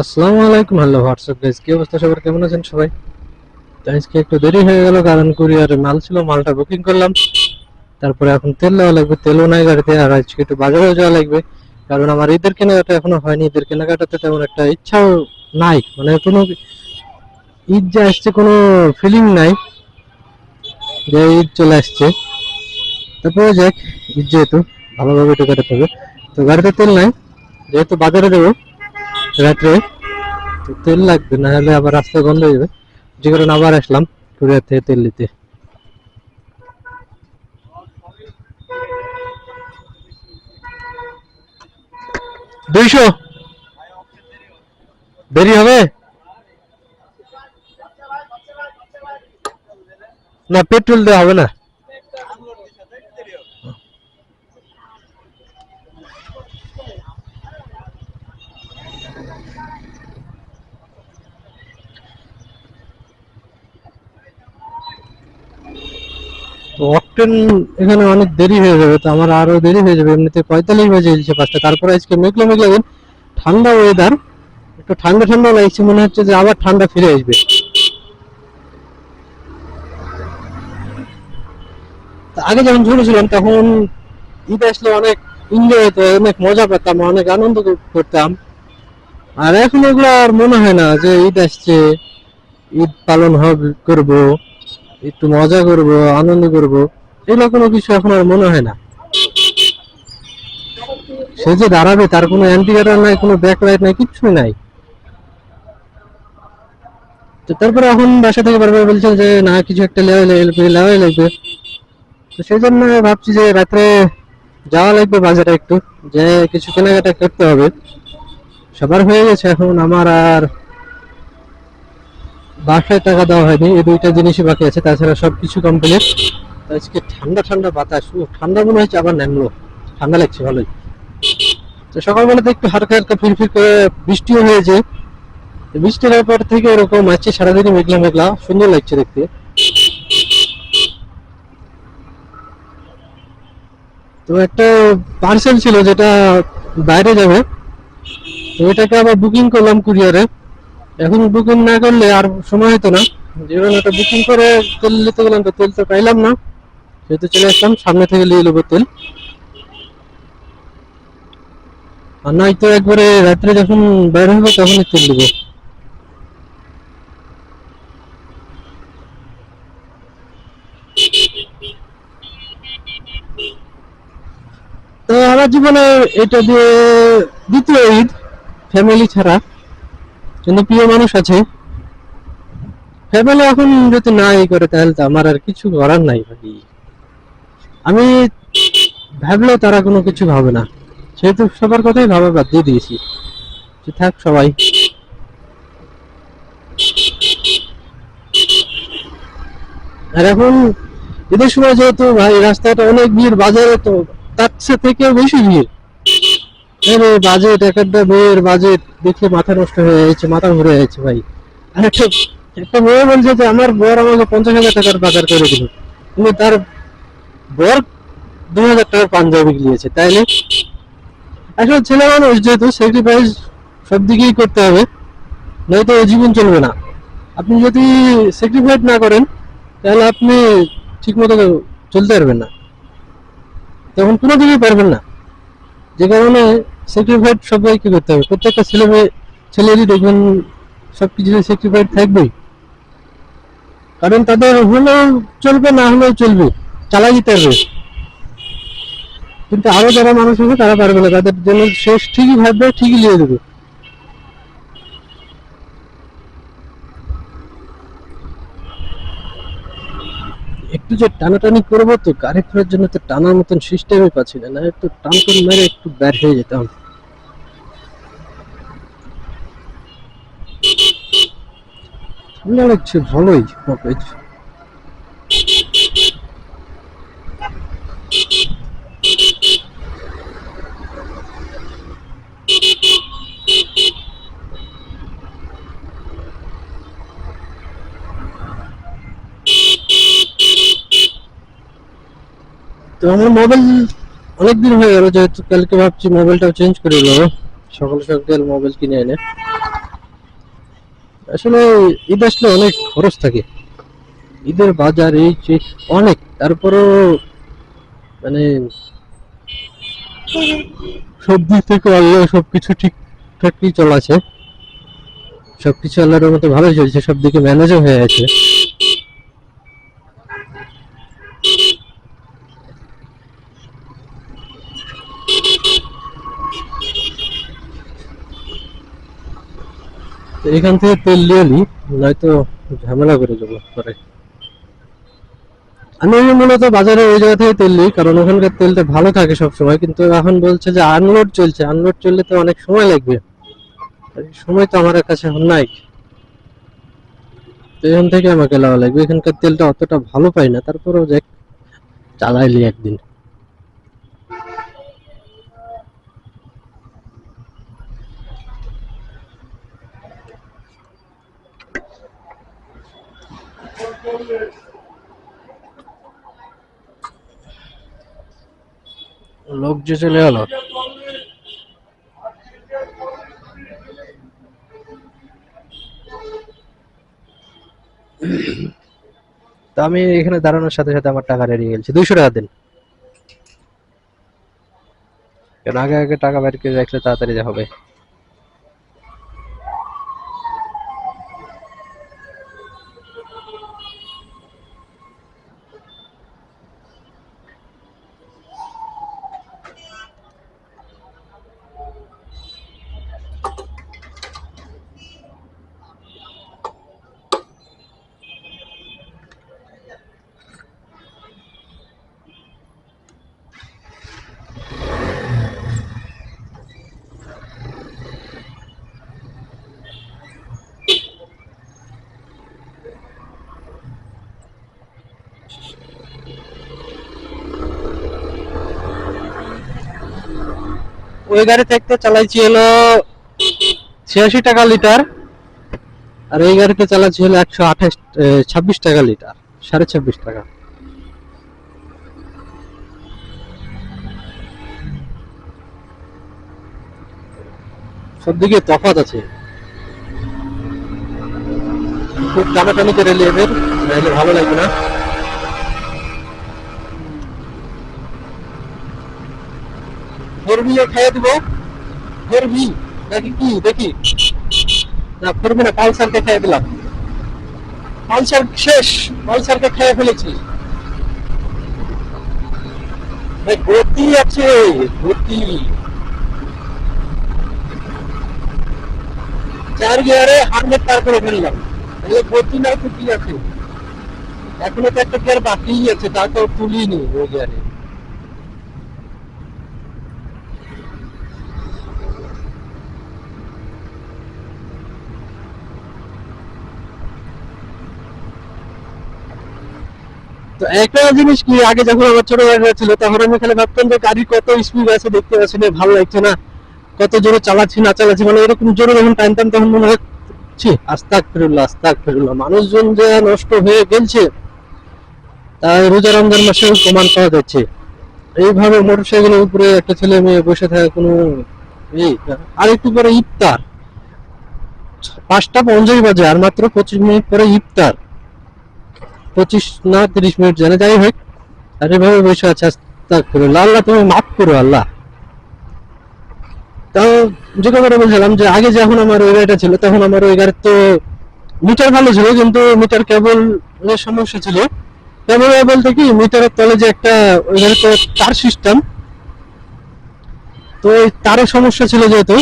আসসালামু আলাইকুম, hello WhatsApp guys কি অবস্থা? সবার কেমন আছেন সবাই? আজকে একটু দেরি হয়ে গেল, কারণ কুরিয়ারে মাল ছিল, মালটা বুকিং করলাম। তারপরে এখন তেল নেওয়া লাগবে, তেলও নাই গাড়িতে, আর আজকে একটু বাজারেও যাওয়া লাগবে। কারণ আমার ঈদের কেনাকাটা এখনও হয়নি, ঈদের কেনাকাটাতে তেমন একটা ইচ্ছাও নাই। মানে কোনো ঈদ যে আসছে, কোনো ফিলিং নাই। যে ঈদ চলে আসছে। তারপরে যাক, ঈদ যেহেতু, ভালোভাবে একটু কাটাতে হবে। তো গাড়িতে তেল নাই, যেহেতু বাজারে দেবো রাত্রে তেল লাগবে না হলে আবার রাস্তায় বন্ধ হয়ে যাবে। যে আবার আসলাম কুরিয়ার থেকে তেল নিতে। দুইশো? দেরি হবে? না, পেট্রোল দেওয়া হবে না। অকটেন এখানে অনেক দেরি হয়ে যাবে, তো আমার আরও দেরি হয়ে যাবে, এমনিতে পঁয়তাল্লিশ বাজে এসেছে পাঁচটা। তারপরে আজকে মেঘলা মেঘলা দিন ঠান্ডা ওয়েদার একটু ঠান্ডা ঠান্ডা লাগছে, মনে হচ্ছে যে আবার ঠান্ডা ফিরে আসবে। আগে যখন ছোট ছিলাম, তখন ঈদ আসলে অনেক এনজয় হতো, অনেক মজা পেতাম, অনেক আনন্দ করতাম। আর এখন ওগুলো আর মনে হয় না যে ঈদ আসছে, ঈদ পালন হবে, করব, একটু মজা করব, আনন্দ করব। এগুলো কোনো কিছু এখন আর মনে হয় না। সে যে দাঁড়াবে তার কোনো অ্যান্টিগাটার নাই, কোনো ব্যাক লাইট নাই, কিচ্ছুই নাই। তো তারপরে এখন বাসা থেকে বারবার বলছে যে, না, কিছু একটা লেওয়া লাগবে লেওয়াই লাগবে। তো সেই জন্য ভাবছি যে রাত্রে যাওয়া লাগবে বাজারে একটু, যে কিছু কেনাকাটা করতে হবে। সবার হয়ে গেছে এখন, আমার আর বাসায় টাকা দেওয়া হয়নি, এই দুইটা জিনিসই বাকি আছে, তাছাড়া সবকিছু কমপ্লিট আজকে ঠান্ডা ঠান্ডা বাতাস। ও, ঠান্ডা মনে হচ্ছে আবার নামলো। ঠান্ডা লাগছে, ভালোই। তো সকালবেলাতে একটু হালকা হালকা ফিরফির করে বৃষ্টিও হয়েছে। বৃষ্টি হওয়ার পর থেকে এরকম আছে, সারাদিনই মেঘলা মেঘলা। সুন্দর লাগছে দেখতে। তো একটা পার্সেল ছিল যেটা বাইরে যাবে। তো এটাকে আবার বুকিং করলাম কুরিয়ারে এখন বুকিং না করলে আর সময় হতো না। যেমন একটা বুকিং করে তেল নিতে গেলাম তো, তেল তো পাইলাম না। সেহেতু চলে আসলাম, সামনে থেকে নিয়ে নেব তেল। আর নয়তো একবারে রাত্রে যখন বের হবে তখনই তেল নেব। তো আমার জীবনে এটা দিয়ে দ্বিতীয় ঈদ ফ্যামিলি ছাড়া। কিন্তু প্রিয় মানুষ আছে। ফ্যামিলি এখন যদি না ই করে তাহলে তো আমার আর কিছু করার নাই ভাই আমি ভাবলেও তারা কোনো কিছু ভাবে না। সেহেতু সবার কথাই ভাবা বাদ দিয়ে দিয়েছি। থাক সবাই। আর এখন ঈদের সময় যেহেতু ভাই, রাস্তাটা অনেক ভিড়, বাজারে তো তার থেকেও বেশি ভিড়। বাজেট, এক একটা বইয়ের বাজেট দেখে মাথা নষ্ট হয়ে যাচ্ছে, মাথা ঘুরে যাচ্ছে ভাই। আর একটা একটা মেয়ে বলছে যে, আমার বর আমাকে পঞ্চাশ হাজার টাকার বাজার করে দিল। কিন্তু তার বর দু হাজার টাকার পাঞ্জাবি নিয়েছে তাইলে আসলে ছেলে মানুষ যেহেতু স্যাক্রিফাইস সব দিকেই করতে হবে, নয়তো জীবন চলবে না। আপনি যদি স্যাক্রিফাইস না করেন, তাহলে আপনি ঠিক মতো চলতে পারবেন না। তখন কোনো দিকেই পারবেন না। যে কারণে স্যাক্রিফাইড সবাইকে করতে হবে। প্রত্যেকটা ছেলে ছেলেরই দেখবেন সব কিছুতে স্যাক্রিফাইড থাকবেই। কারণ তাদের হলেও চলবে, না হলেও চলবে। চালাই দিতে পারবে কিন্তু আরও যারা মানুষ আছে, তারা পারবে না। তাদের জন্য শেষ ঠিকই ভাববে, ঠিকই নিয়ে দেবে। একটু যে টানাটানি করব তো, গাড়ি ফেরার জন্য তো টানার মতন সিস্টেমই পাচ্ছি না। একটু টান টান মেরে একটু বের হয়ে যেতাম। ঠান্ডা লাগছে, ভালোই। তো আমার মোবাইল অনেকদিন হয়ে গেল, যেহেতু কালকে ভাবছি মোবাইলটাও চেঞ্জ করে দেবো সকাল সকাল মোবাইল কিনে এনে। আসলে ঈদ আসলে অনেক খরচ থাকে। ঈদের বাজার, এই যে অনেক। তারপরও মানে সব দিক থেকে আল্লাহ সবকিছু ঠিকঠাকই চলাছে। সবকিছু আল্লাহর মতো ভালো চলছে সব দিকে ম্যানেজও হয়ে আছে। তো এখান থেকে তেল নিয়ে নি, নয়তো ঝামেলা করে যাব পরে। আমি মূলত বাজারে ওই জায়গা থেকে তেল নিই, কারণ ওখানকার তেলটা ভালো থাকে সব সময় কিন্তু এখন বলছে যে আনলোড চলছে আনলোড চললে তো অনেক সময় লাগবে। সময় তো আমার কাছে এখন নাই। তো এখান থেকে আমাকে লাগবে। এখানকার তেলটা অতটা ভালো পাই না, তারপরেও যাক চালাইলি একদিন। লোক যে চলে গেল। তো আমি এখানে দাঁড়ানোর সাথে সাথে আমার টাকা হারিয়ে গেছে। দুইশো টাকা দিন। কারণ আগে আগে টাকা বের করে রাখলে তাড়াতাড়ি হবে। ওই গাড়ি থেকে চালাইছি হলো ছিয়াশি টাকা লিটার, আর এই গাড়িতে চালাচ্ছি হলো একশো আঠাশ ছাব্বিশ টাকা লিটার, সাড়ে ছাব্বিশ টাকা। সব দিকে তফাৎ আছে। খুব টানাটানি করে ভালো লাগবে না। ফোরবিও খাইয়ে দিব। ফোরবি নাকি কি, দেখি। না ফোরবি না পালসারকে খাইয়ে দিলাম। পালসার শেষ পালসারকে ফেলেছি। গতি আছে, গতি। চার গিয়ারে হান্ড্রেড পার করে ফেললাম। গতি না তো কি আছে। এখনও তো একটা গিয়ার বাকি আছে তাকেও তুলিনি ওই গিয়ারে। একটা জিনিস কি, আগে যখন আমার ছোট গাড়ি ছিল তখন আমি খালি ভাবতাম যে গাড়ি কত স্পিড আছে দেখতে পাচ্ছি না, ভালো লাগছে না। কত জোরে চালাচ্ছি, না চালাচ্ছি মানে এরকম জোরে যখন টানতাম, তখন মনে হচ্ছে আস্তাক ফিরুল্লাহ আস্তাক ফিরুল্লাহ মানুষজন যে নষ্ট হয়ে গেছে তাই রোজা রমজান মাসেও প্রমাণ পাওয়া যাচ্ছে। এইভাবে মোটরসাইকেলের উপরে একটা ছেলে মেয়ে বসে থাকে, কোনো এই আর একটু পরে ইফতার। পাঁচটা পঞ্চাশ বাজে, আর মাত্র পঁচিশ মিনিট পরে ইফতার। পঁচিশ না তিরিশ মিনিট জানে যাই হোক, আর এভাবে বসে আছে আল্লাহ তুমি মাফ করো আল্লাহ। তাও যে কথাটা বলছিলাম যে আগে যখন আমার ওই গাড়িটা ছিল, তখন আমার ওই তো মিটার ভালো ছিল, কিন্তু মিটার কেবল সমস্যা ছিল। কেবল বলতে কি, মিটারের তলে যে একটা ওই গাড়িতে তার সিস্টেম তো ওই তারের সমস্যা ছিল যেহেতু।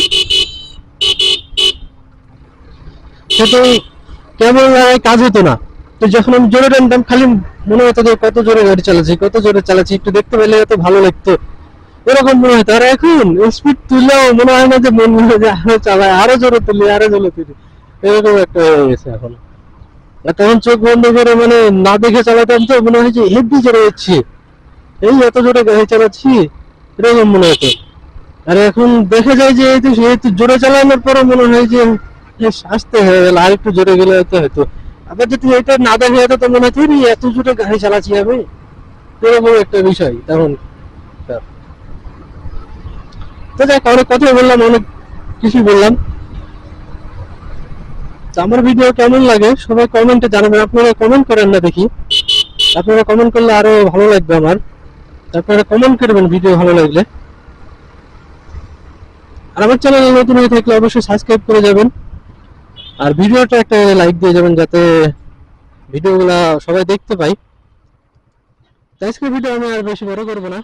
সেটা কেবল কাজ হতো না। তো যখন আমি জোরে টানতাম, খালি মনে হতো যে কত জোরে গাড়ি চালাচ্ছি, কত জোরে চালাচ্ছি, একটু দেখতে পেলে এত ভালো লাগতো। এরকম মনে হতো, আর এখন স্পিড তুললেও মনে হয় না যে মন মনে হয় যে আরও চালায়, আরও জোরে তুলি, আরও জোরে তুলি। এরকম একটা হয়ে গেছে এখন। তখন চোখ বন্ধ করে মানে না দেখে চালাতাম তো, মনে হয় যে হেভি জোরে হচ্ছে এই এত জোরে গাড়ি চালাচ্ছি, এরকম মনে হতো। আর এখন দেখা যায় যে এই তো জোরে চালানোর পরে মনে হয় যে আস্তে হয়ে গেল আর একটু জোরে গেলে হয়তো হয়তো। আবার যদি এটা না দেখা তো মনে হচ্ছে "রে, এত জোরে গাড়ি চালাচ্ছি আমি। এরকম একটা বিষয় তখন। তো দেখ অনেক কথা বললাম অনেক কিছু বললাম। আমার ভিডিও কেমন লাগে সবাই কমেন্টে জানাবেন। আপনারা কমেন্ট করেন না দেখি। আপনারা কমেন্ট করলে আরও ভালো লাগবে আমার। আপনারা কমেন্ট করবেন ভিডিও ভালো লাগলে। আর আমার চ্যানেল নতুন হয়ে থাকলে অবশ্যই সাবস্ক্রাইব করে যাবেন। আর ভিডিওটা একটা লাইক দিয়ে যাবেন যাতে ভিডিওগুলা সবাই দেখতে পাই তাই আজকে ভিডিও আমি আর বেশি বড় করব না।